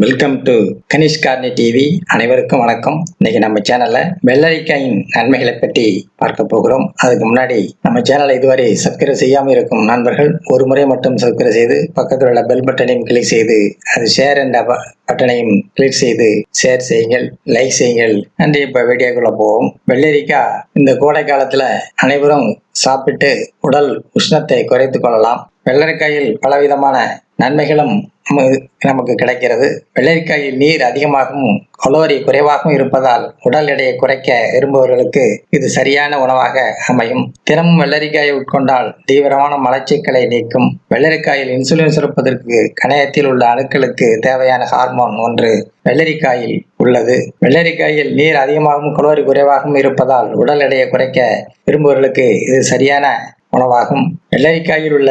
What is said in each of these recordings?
Welcome to Kanish கார்னி TV அனைவருக்கும் வணக்கம். இன்னைக்கு நம்ம சேனல்ல வெள்ளரிக்காயின் நன்மைகளை பற்றி பார்க்க போகிறோம். அதுக்கு முன்னாடி நம்ம சேனலை இதுவரை சப்ஸ்கிரைப் செய்யாமல் இருக்கும் நண்பர்கள் ஒரு முறை மட்டும் சப்ஸ்கிரைப் செய்து பக்கத்தில் உள்ள பெல் பட்டனையும் கிளிக் செய்து அது ஷேர் என்ற ப- பட்டனையும் கிளிக் செய்து ஷேர் செய்யுங்கள் லைக் செய்யுங்கள். நன்றி. இப்போ வீடியோக்குள்ள போவோம். வெள்ளரிக்காய் இந்த கோடை காலத்துல அனைவரும் சாப்பிட்டு உடல் உஷ்ணத்தை குறைத்து கொள்ளலாம். வெள்ளரிக்காயில் பலவிதமான நன்மைகளும் நமக்கு- நமக்கு கிடைக்கிறது. வெள்ளரிக்காயில் நீர் அதிகமாகவும் கலோரி குறைவாகவும் இருப்பதால் உடல் எடையை குறைக்க விரும்புபவர்களுக்கு இது சரியான உணவாக அமையும். தினமும் வெள்ளரிக்காயை உட்கொண்டால் தீவிரமான மலச்சிக்கலை நீக்கும். வெள்ளரிக்காயில் இன்சுலின் சுரப்பதற்கு கணையத்தில் உள்ள அணுக்களுக்கு தேவையான ஹார்மோன் ஒன்று வெள்ளரிக்காயில் உள்ளது. வெள்ளரிக்காயில் நீர் அதிகமாகவும் கலோரி குறைவாகவும் இருப்பதால் உடல் எடையை குறைக்க விரும்புவர்களுக்கு இது சரியான உணவாகும். வெள்ளரிக்காயில் உள்ள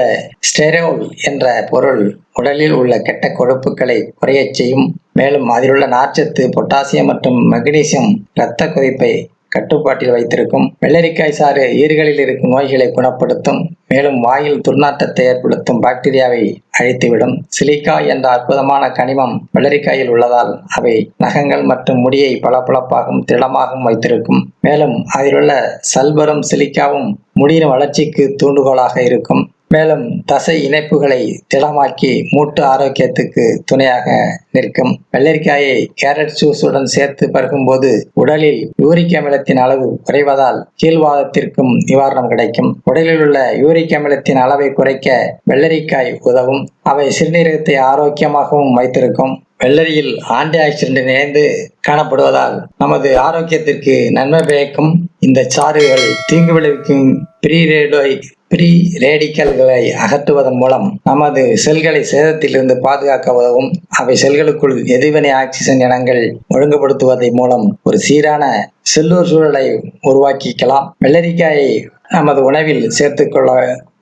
ஸ்டெரோல் என்ற பொருள் உடலில் உள்ள கெட்ட கொழுப்புகளை குறையச் செய்யும். மேலும் அதிலுள்ள நார்ச்சத்து பொட்டாசியம் மற்றும் மக்னீசியம் இரத்த கொதிப்பை கட்டுப்பாட்டில் வைத்திருக்கும். வெள்ளரிக்காய் சாறு ஈறுகளில் இருக்கும் நோய்களை குணப்படுத்தும். மேலும் வாயில் துர்நாற்றத்தை ஏற்படுத்தும் பாக்டீரியாவை அழித்துவிடும். சிலிக்கா என்ற அற்புதமான கனிமம் வெள்ளரிக்காயில் உள்ளதால் அவை நகங்கள் மற்றும் முடியை பளபளப்பாகவும் திடமாகவும் வைத்திருக்கும். மேலும் அதிலுள்ள சல்பரும் சிலிக்காவும் முடியின் வளர்ச்சிக்கு தூண்டுகோலாக இருக்கும். மேலும் தசை இணைப்புகளை திடமாக்கி மூட்டு ஆரோக்கியத்துக்கு துணையாக நிற்கும். வெள்ளரிக்காயை கேரட் ஜூஸுடன் சேர்த்து பருகும்போது உடலில் யூரிக் அமிலத்தின் அளவு குறைவதால் கீழ்வாதத்திற்கும் நிவாரணம் கிடைக்கும். உடலில் உள்ள யூரிக் அமிலத்தின் அளவை குறைக்க வெள்ளரிக்காய் உதவும். அவை சிறுநீரகத்தை ஆரோக்கியமாகவும் வைத்திருக்கும். வெள்ளரியில் ஆன்டி ஆக்சிடென்ட் நிறைந்து காணப்படுவதால் நமது ஆரோக்கியத்திற்கு நன்மை பயக்கும் இந்த சாறுகள் தீங்கு விளைவிக்கும். பிரீரேடோய் ப்ரீ ரேடிக்கல்களை அகற்றுவதன் மூலம் நமது செல்களை சேதத்திலிருந்து பாதுகாக்க உதவும். அவை செல்களுக்குள் எதிர்வினை ஆக்சிஜன் இனங்கள் ஒழுங்குபடுத்துவதை மூலம் ஒரு சீரான செல்லூர் சூழலை உருவாக்கிக்கலாம். வெள்ளரிக்காயை நமது உணவில் சேர்த்துக்கொள்ள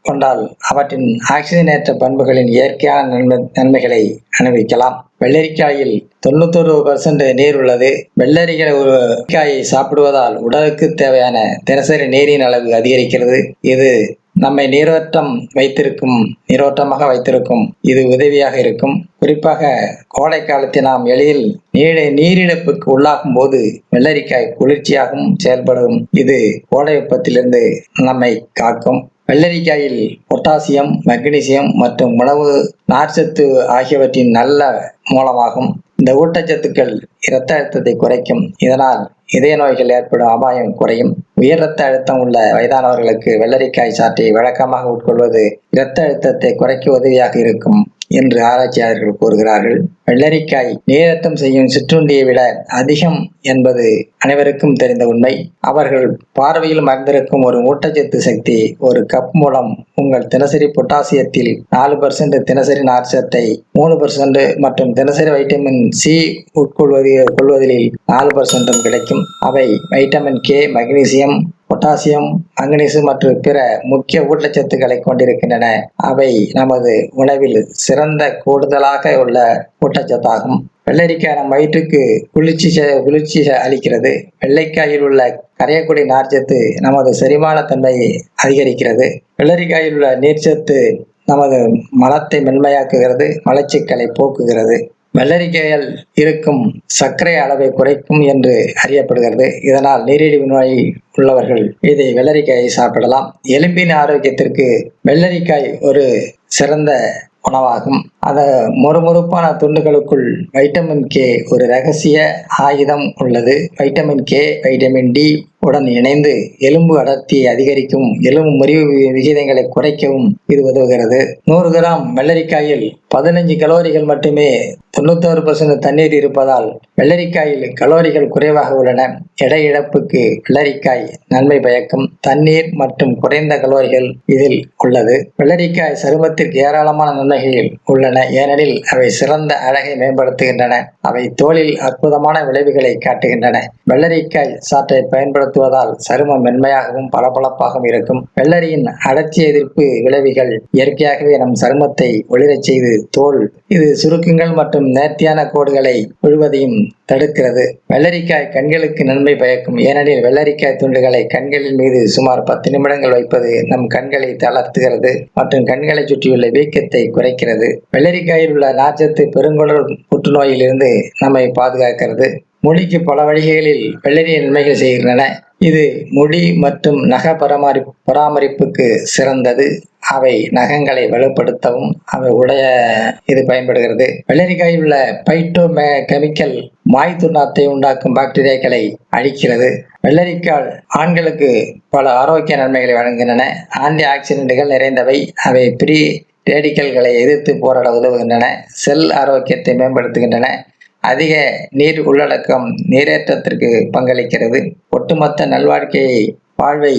கொண்டால் அவற்றின் ஆக்சிஜனேற்ற பண்புகளின் இயற்கையான நன்மை நன்மைகளை அனுபவிக்கலாம். வெள்ளரிக்காயில் தொண்ணூத்தொரு பர்சன்ட் நீர் உள்ளது. வெள்ளரிக்காய் ஒரு காயை சாப்பிடுவதால் உடலுக்கு தேவையான தினசரி நீரின் அளவு அதிகரிக்கிறது. இது நம்மை நீரோட்டம் வைத்திருக்கும் நீரோட்டமாக வைத்திருக்கும் இது உதவியாக இருக்கும். குறிப்பாக கோடை காலத்தில் நாம் எளிதில் நீரை நீரிழப்புக்கு உள்ளாகும் போது வெள்ளரிக்காய் குளிர்ச்சியாகவும் செயல்படும். இது கோடை வெப்பத்திலிருந்து நம்மை காக்கும். வெள்ளரிக்காயில் பொட்டாசியம் மக்னீசியம் மற்றும் உணவு நார்ச்சத்து ஆகியவற்றின் நல்ல மூலமாகும். இந்த ஊட்டச்சத்துக்கள் இரத்த அழுத்தத்தை குறைக்கும். இதனால் இதய நோய்கள் ஏற்படும் அபாயம் குறையும். உயர் இரத்த அழுத்தம் உள்ள வயதானவர்களுக்கு வெள்ளரிக்காய் சாற்றை வழக்கமாக உட்கொள்வது இரத்த அழுத்தத்தை குறைக்க உதவியாக இருக்கும். என்று ஆராய்ச்சியாளர்கள் கூறுகிறார்கள். வெள்ளரிக்காய் நீரத்தம் செய்யும் சிற்றுண்டியை விட அதிகம் என்பது அனைவருக்கும் தெரிந்த உண்மை. அவர்கள் பார்வையில் மறந்திருக்கும் ஒரு ஊட்டச்சத்து சக்தி ஒரு கப் மூலம் உங்கள் தினசரி பொட்டாசியத்தில் நாலு பர்சன்ட் தினசரி நார்ச்சத்தை மூணு பர்சன்ட் மற்றும் தினசரி வைட்டமின் சி உட்கொள்வது கொள்வதில் நாலு பர்சன்டும் கிடைக்கும். அவை vitamin K magnesium potassium manganese மற்றும் பிற முக்கிய ஊட்டச்சத்துக்களை கொண்டிருக்கின்றன. அவை நமது உணவில் சிறந்த கூடுதலாக உள்ள ஊட்டச்சத்தாகும். வெள்ளரிக்காய் நம் வயிற்றுக்கு குளிர்ச்சி குளிர்ச்சி அளிக்கிறது. வெள்ளைக்காயில் உள்ள கரையக்கூடிய நார்ச்சத்து நமது செரிமான தன்மையை அதிகரிக்கிறது. வெள்ளரிக்காயில் உள்ள நீர்ச்சத்து நமது மலத்தை மென்மையாக்குகிறது மலச்சிக்கலை போக்குகிறது. வெள்ளரிக்காயில் இருக்கும் சர்க்கரை அளவை குறைக்கும் என்று அறியப்படுகிறது. இதனால் நீரிழிவு நோய் உள்ளவர்கள் இதை வெள்ளரிக்காயை சாப்பிடலாம். எலும்பின் ஆரோக்கியத்திற்கு வெள்ளரிக்காய் ஒரு சிறந்த உணவாகும். அந்த மொறுமொறுப்பான துண்டுகளுக்குள் வைட்டமின் கே ஒரு ரகசிய ஆயுதம் உள்ளது. வைட்டமின் கே வைட்டமின் டி உடன் இணைந்து எலும்பு அடர்த்தியை அதிகரிக்கும் எலும்பு முறிவு விகிதங்களை குறைக்கவும் இது உதவுகிறது. நூறு கிராம் வெள்ளரிக்காயில் பதினஞ்சு கலோரிகள் மட்டுமே தொண்ணூத்தோரு பர்சன்ட் தண்ணீர் இருப்பதால் வெள்ளரிக்காயில் கலோரிகள் குறைவாக உள்ளன. எடை இழப்புக்கு வெள்ளரிக்காய் நன்மை பயக்கும். தண்ணீர் மற்றும் குறைந்த கலோரிகள் இதில் உள்ளது. வெள்ளரிக்காய் சருமத்திற்கு ஏராளமான நன்மைகள் உள்ளன ஏனெனில் அவை சிறந்த அழகை மேம்படுத்துகின்றன. அவை தோலில் அற்புதமான விளைவுகளை காட்டுகின்றன. வெள்ளரிக்காய் சாற்றை பயன்படுத்துவதால் சருமம் மென்மையாகவும் பளபளப்பாகவும் இருக்கும். வெள்ளரியின் அடர்த்தி எதிர்ப்பு விளைவுகள் இயற்கையாகவே நம் சருமத்தை ஒளிரச் செய்து தோல் இது சுருக்கங்கள் மற்றும் நேர்த்தியான கோடுகளை விழுவதையும் தடுக்கிறது. வெள்ளரிக்காய் கண்களுக்கு நன்மை பயக்கும். ஏனெனில் வெள்ளரிக்காய் துண்டுகளை கண்களின் மீது சுமார் பத்து நிமிடங்கள் வைப்பது நம் கண்களை தளர்த்துகிறது மற்றும் கண்களை சுற்றியுள்ள வீக்கத்தை குறைக்கிறது. வெள்ளரிக்காயில் உள்ள நார்ச்சத்து பெருங்குடல் புற்றுநோயிலிருந்து நம்மை பாதுகாக்கிறது. முடிக்கு பல வழிகளில் வெள்ளரி நன்மைகள் செய்கின்றன. இது முடி மற்றும் நக பராமரி பராமரிப்புக்கு சிறந்தது. அவை நகங்களை வலுப்படுத்தவும் அவை உடைய இது பயன்படுகிறது. வெள்ளரிக்காயில் உள்ள பைட்டோ கெமிக்கல் மாய் உண்டாக்கும் பாக்டீரியாக்களை அழிக்கிறது. வெள்ளரிக்காய் ஆண்களுக்கு பல ஆரோக்கிய நன்மைகளை வழங்குகின்றன. ஆன்டி ஆக்சிடென்ட்டுகள் நிறைந்தவை. அவை ப்ரீ ரேடிக்கல்களை எதிர்த்து போராட உதவுகின்றன. செல் ஆரோக்கியத்தை மேம்படுத்துகின்றன. அதிக நீர் உள்ளடக்கம் நீரேற்றத்திற்கு பங்களிக்கிறது. ஒட்டுமொத்த நல்வாழ்க்கையை வாழ்வை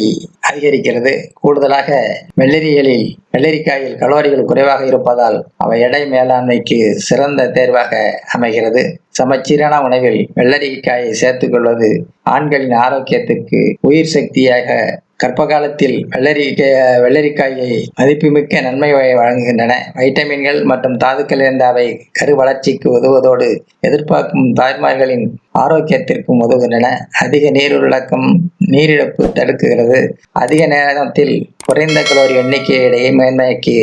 அதிகரிக்கிறது. கூடுதலாக வெள்ளரிகளில் வெள்ளரிக்காயில் கலோரிகள் குறைவாக இருப்பதால் அவை எடை மேலாண்மைக்கு சிறந்த தேர்வாக அமைகிறது. சமச்சீரான உணவில் வெள்ளரிக்காயை சேர்த்துக்கொள்வது ஆண்களின் ஆரோக்கியத்துக்கு உயிர் சக்தியாக கர்ப்ப காலத்தில் வெள்ளரிக்காய் வெள்ளரிக்காயை மதிப்புமிக்க நன்மை வழங்குகின்றன. வைட்டமின்கள் மற்றும் தாதுக்கள் இருந்த அவை கரு வளர்ச்சிக்கு உதவுவதோடு எதிர்பார்க்கும் தாய்மார்களின் ஆரோக்கியத்திற்கும் உதவுகின்றன. அதிக நீர் உள்ளடக்கம் நீரிழப்பு தடுக்குகிறது. அதிக நேரத்தில் குறைந்த கலோரி எண்ணிக்கையிடையே மேன்மைக்கு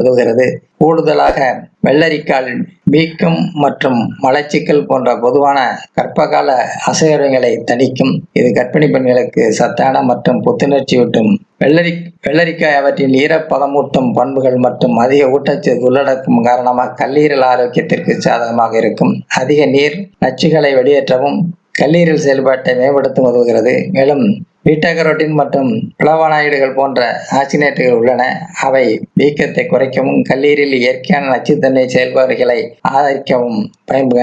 உதவுகிறது. கூடுதலாக வெள்ளரிக்கால் வீக்கம் மற்றும் மலச்சிக்கல் போன்ற பொதுவான கர்ப்பகால அசைவங்களை தணிக்கும். இது கர்ப்பிணி பெண்களுக்கு சத்தான மற்றும் புத்துணர்ச்சியூட்டும் வெள்ளரி வெள்ளரிக்காய் அவற்றின் ஈரப்பதமூட்டும் பண்புகள் மற்றும் அதிக ஊட்டச்சத்து உள்ளடக்கும் காரணமாக கல்லீரல் ஆரோக்கியத்திற்கு சாதகமாக இருக்கும். அதிக நீர் நச்சுகளை வெளியேற்றவும் கல்லீரல் செயல்பாட்டை மேம்படுத்தும் உதவுகிறது. மேலும் பீட்டாகரோட்டின் மற்றும் பிளவானாய்டுகள் போன்ற ஆசினேட்டுகள் உள்ளன. அவை வீக்கத்தை குறைக்கவும் கல்லீரில் இயற்கையான நச்சுத்தன்மை செயல்பாடுகளை ஆதரிக்கவும் பயன்ப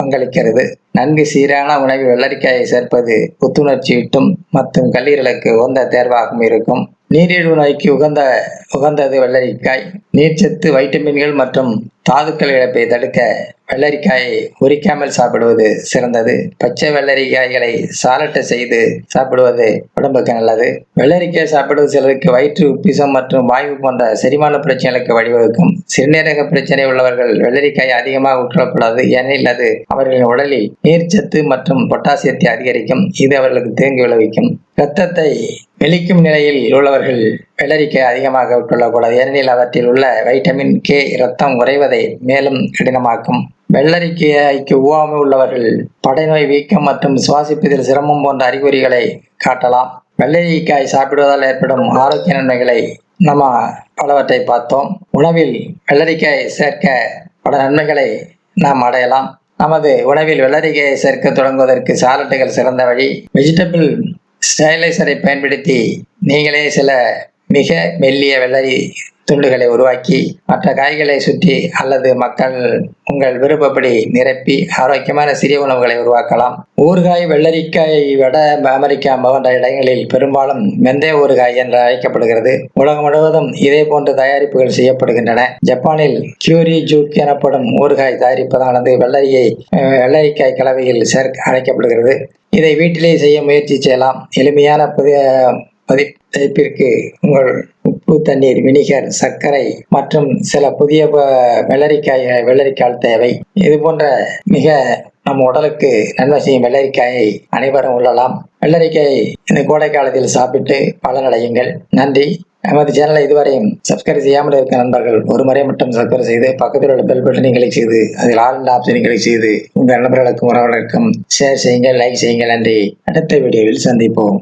பங்களிக்கிறது. நன்கு சீரான உணவில் வெள்ளரிக்காயை சேர்ப்பது புத்துணர்ச்சியூட்டும் மற்றும் கல்லீரலுக்கு உகந்த தேர்வாகவும் இருக்கும். நீரிழிவு நோய்க்கு உகந்த உகந்தது வெள்ளரிக்காய். நீர்ச்சத்து வைட்டமின்கள் மற்றும் தாதுக்கள் இழப்பை தடுக்க வெள்ளரிக்காயை உரிக்காமல் சாப்பிடுவது சிறந்தது. பச்சை வெள்ளரிக்காய்களை சாலட்டை செய்து சாப்பிடுவது உடம்புக்கு நல்லது. வெள்ளரிக்காய் சாப்பிடுவது சிலருக்கு வயிற்று உப்பிசம் மற்றும் வாய்வு போன்ற செரிமான பிரச்சனைகளுக்கு வழிவகுக்கும். சிறுநீரக பிரச்சனை உள்ளவர்கள் வெள்ளரிக்காய் அதிகமாக உட்கொள்ளக்கூடாது ஏனெனில் அது அவர்களின் உடலில் நீர்ச்சத்து மற்றும் பொட்டாசியத்தை அதிகரிக்கும். இது அவர்களுக்கு தேங்கி விளைவிக்கும். இரத்தத்தை வெளிக்கும் நிலையில் உள்ளவர்கள் வெள்ளரிக்க அதிகமாக உட்கொள்ளக்கூடாது ஏனெனில் அவற்றில் உள்ள வைட்டமின் கே இரத்தம் குறைவதை மேலும் கடினமாக்கும். வெள்ளரிக்கைக்கு ஒவ்வாமை உள்ளவர்கள் படைநோய் வீக்கம் மற்றும் சுவாசிப்பதில் சிரமம் போன்ற அறிகுறிகளை காட்டலாம். வெள்ளரிக்காய் சாப்பிடுவதால் ஏற்படும் ஆரோக்கிய நன்மைகளை நம்ம பலவற்றை பார்த்தோம். உணவில் வெள்ளரிக்காய் சேர்க்க பல நன்மைகளை நாம் அடையலாம். நமது உணவில் வெள்ளரிக்காயை சேர்க்க தொடங்குவதற்கு சாலட்டுகள் சிறந்த வழி. வெஜிடபிள் ஸ்டைலைசரை பயன்படுத்தி நீங்களே சில மிக மெல்லிய வெள்ளரி துண்டுகளை உருவாக்கி மற்ற காய்களை சுற்றி அல்லது மக்கள் உங்கள் விருப்பப்படி நிரப்பி ஆரோக்கியமான சிறிய உணவுகளை உருவாக்கலாம். ஊறுகாய் வெள்ளரிக்காயை விட அமெரிக்கா போன்ற இடங்களில் பெரும்பாலும் வெந்தய ஊறுகாய் என்று அழைக்கப்படுகிறது. உலகம் முழுவதும் இதே போன்ற தயாரிப்புகள் செய்யப்படுகின்றன. ஜப்பானில் கியூரி ஜூக் எனப்படும் ஊறுகாய் தயாரிப்பதானது வெள்ளரியை வெள்ளரிக்காய் கலவையில் சேர்க்க அழைக்கப்படுகிறது. இதை வீட்டிலே செய்ய முயற்சி செய்யலாம். எளிமையான புதிய பதிப்பிற்கு உங்கள் உப்பு தண்ணீர் வினிகர் சர்க்கரை மற்றும் சில புதிய வெள்ளரிக்காய் வெள்ளரிக்காய் தேவை. இது போன்ற மிக நம் உடலுக்கு நன்மை செய்யும் வெள்ளரிக்காயை அனைவரும் உள்ளலாம். வெள்ளரிக்காய் இந்த கோடை காலத்தில் சாப்பிட்டு பலனடையுங்கள். நன்றி. நமது சேனலை இதுவரையும் சப்ஸ்கிரைப் செய்யாமல் இருக்க நண்பர்கள் ஒரு முறை மட்டும் சப்ஸ்கிரைப் செய்து பக்கத்தில் உள்ள பெல் பட்டனை கிளிக் செய்து அதில் ஆல் ஆப்ஷனை கிளிக் செய்து உங்கள் நண்பர்களுக்கும் உறவுகளுக்கும் ஷேர் செய்யுங்கள் லைக் செய்யுங்கள். நன்றி. அடுத்த வீடியோவில் சந்திப்போம்.